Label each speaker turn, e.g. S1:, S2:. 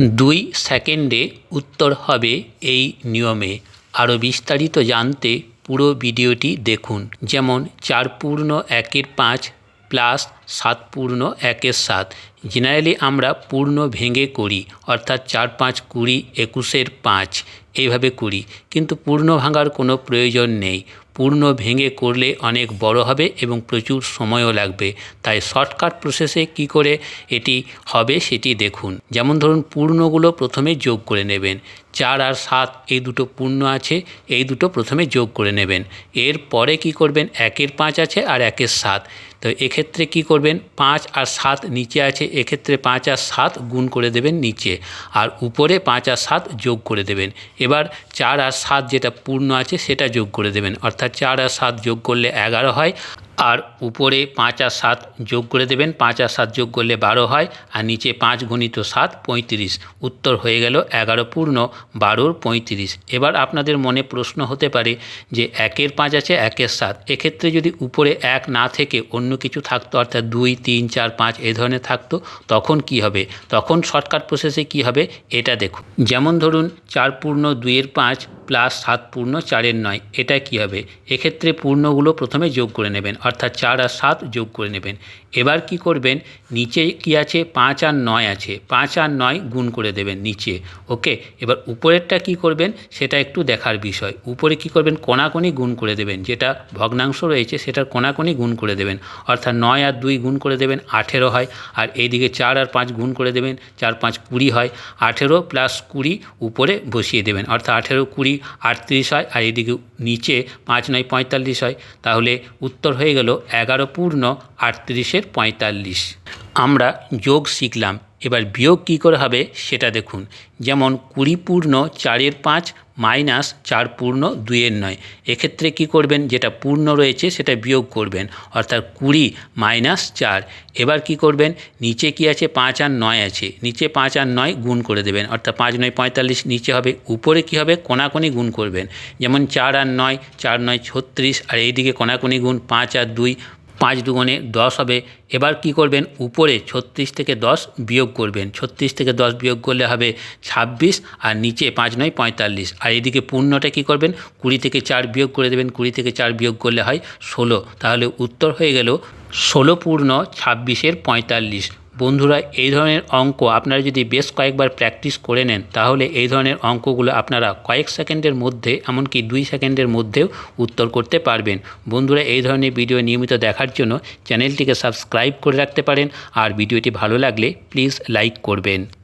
S1: দুই সেকেন্ডে উত্তর হবে এই নিয়মে। আরও বিস্তারিত জানতে পুরো ভিডিওটি দেখুন। যেমন, চার পূর্ণ একের পাঁচ প্লাস সাত পূর্ণ একের সাত। জেনারেলি আমরা পূর্ণ ভেঙে করি, অর্থাৎ চার পাঁচ কুড়ি একুশের পাঁচ। এইভাবে করি। কিন্তু পূর্ণ ভাঙার কোনো প্রয়োজন নেই। পূর্ণ ভেঙে করলে অনেক বড় হবে এবং প্রচুর সময়ও লাগবে। তাই শর্টকাট প্রসেসে কি করে এটি হবে সেটি দেখুন। যেমন ধরুন, পূর্ণগুলো প্রথমে যোগ করে নেবেন। চার আর সাত, এই দুটো পূর্ণ আছে, এই দুটো প্রথমে যোগ করে নেবেন। এর পরে কি করবেন? একের পাঁচ আছে আর একের সাত। তো এক্ষেত্রে কি করবেন? পাঁচ আর সাত নিচে আছে, এক্ষেত্রে পাঁচ আর সাত গুণ করে দেবেন নিচে। আর উপরে পাঁচ আর সাত যোগ করে দেবেন। এবার চার আর সাত যেটা পূর্ণ আছে সেটা যোগ করে দেবেন। অর্থাৎ চার আর সাত যোগ করলে এগারো হয়। আর উপরে পাঁচ আর সাত যোগ করে দেবেন, পাঁচ আর সাত যোগ করলে বারো হয়, আর নিচে পাঁচ গণিত সাত, পঁয়ত্রিশ। উত্তর হয়ে গেল এগারো পূর্ণ বারোর পঁয়ত্রিশ। এবার আপনাদের মনে প্রশ্ন হতে পারে যে একের পাঁচ আছে, একের সাত। এক্ষেত্রে যদি উপরে এক না থেকে অন্য কিছু থাকতো, অর্থাৎ দুই, তিন, চার, পাঁচ এ ধরনের থাকতো, তখন কি হবে? তখন শর্টকাট প্রসেসে কি হবে? এটা দেখুন। যেমন ধরুন, চার পূর্ণ দুইয়ের পাঁচ প্লাস সাত পূর্ণ চারের নয়, এটা কি হবে? এক্ষেত্রে পূর্ণগুলো প্রথমে যোগ করে নেবেন, অর্থাৎ চার আর সাত যোগ করে নেবেন। এবার কি করবেন? নিচে কি আছে? পাঁচ আর নয় আছে, পাঁচ আর নয় গুণ করে দেবেন নিচে, ওকে? এবার উপরেরটা কি করবেন? সেটা একটু দেখার বিষয়। উপরে কি করবেন? কোনাকোনি গুণ করে দেবেন, যেটা ভগ্নাংশ রয়েছে সেটার কোনাকোনি গুণ করে দেবেন, অর্থাৎ নয় আর দুই গুণ করে দেবেন, আঠেরো হয়, আর এইদিকে চার আর পাঁচ গুণ করে দেবেন, চার পাঁচ কুড়ি হয়, আঠেরো প্লাস কুড়ি উপরে বসিয়ে দেবেন, অর্থাৎ আঠেরো কুড়ি আটত্রিশ হয়, আর এদিকে নিচে পাঁচ নয়, পঁয়তাল্লিশ হয়। তাহলে উত্তর হয়ে গেল এগারো পূর্ণ আটত্রিশের পঁয়তাল্লিশ। আমরা যোগ শিখলাম, এবার বিয়োগ কী করে হবে সেটা দেখুন। যেমন কুড়ি পূর্ণ চারের পাঁচ মাইনাস চার পূর্ণ দুইয়ের নয়। এক্ষেত্রে কি করবেন? যেটা পূর্ণ রয়েছে সেটা বিয়োগ করবেন, অর্থাৎ কুড়ি মাইনাস চার। এবার কি করবেন? নিচে কি আছে? পাঁচ আর নয় আছে। নিচে পাঁচ আর নয় গুণ করে দেবেন, অর্থাৎ পাঁচ নয় পঁয়তাল্লিশ নিচে হবে। উপরে কি হবে? কোনাকুনি গুণ করবেন। যেমন চার আর নয়, চার নয় ছত্রিশ, আর এইদিকে কোনাকুনি গুণ পাঁচ আর দুই পাঁচ দুগুণে দশ হবে। এবার কি করবেন? উপরে ছত্রিশ থেকে দশ বিয়োগ করবেন। ছত্রিশ থেকে দশ বিয়োগ করলে হবে ছাব্বিশ আর নিচে পাঁচ নয়, পঁয়তাল্লিশ। আর এদিকে পূর্ণটা কি করবেন? কুড়ি থেকে চার বিয়োগ করে দেবেন। কুড়ি থেকে চার বিয়োগ করলে হয় ষোলো। তাহলে উত্তর হয়ে গেল ষোলো পূর্ণ ছাব্বিশের পঁয়তাল্লিশ। বন্ধুরা, এই ধরনের অঙ্ক আপনারা যদি বেশ কয়েকবার প্র্যাকটিস করে নেন, তাহলে এই ধরনের অঙ্কগুলো আপনারা কয়েক সেকেন্ডের মধ্যে, এমনকি দুই সেকেন্ডের মধ্যেও উত্তর করতে পারবেন। বন্ধুরা, এই ধরনের ভিডিও নিয়মিত দেখার জন্য চ্যানেলটিকে সাবস্ক্রাইব করে রাখতে পারেন, আর ভিডিওটি ভালো লাগলে প্লিজ লাইক করবেন।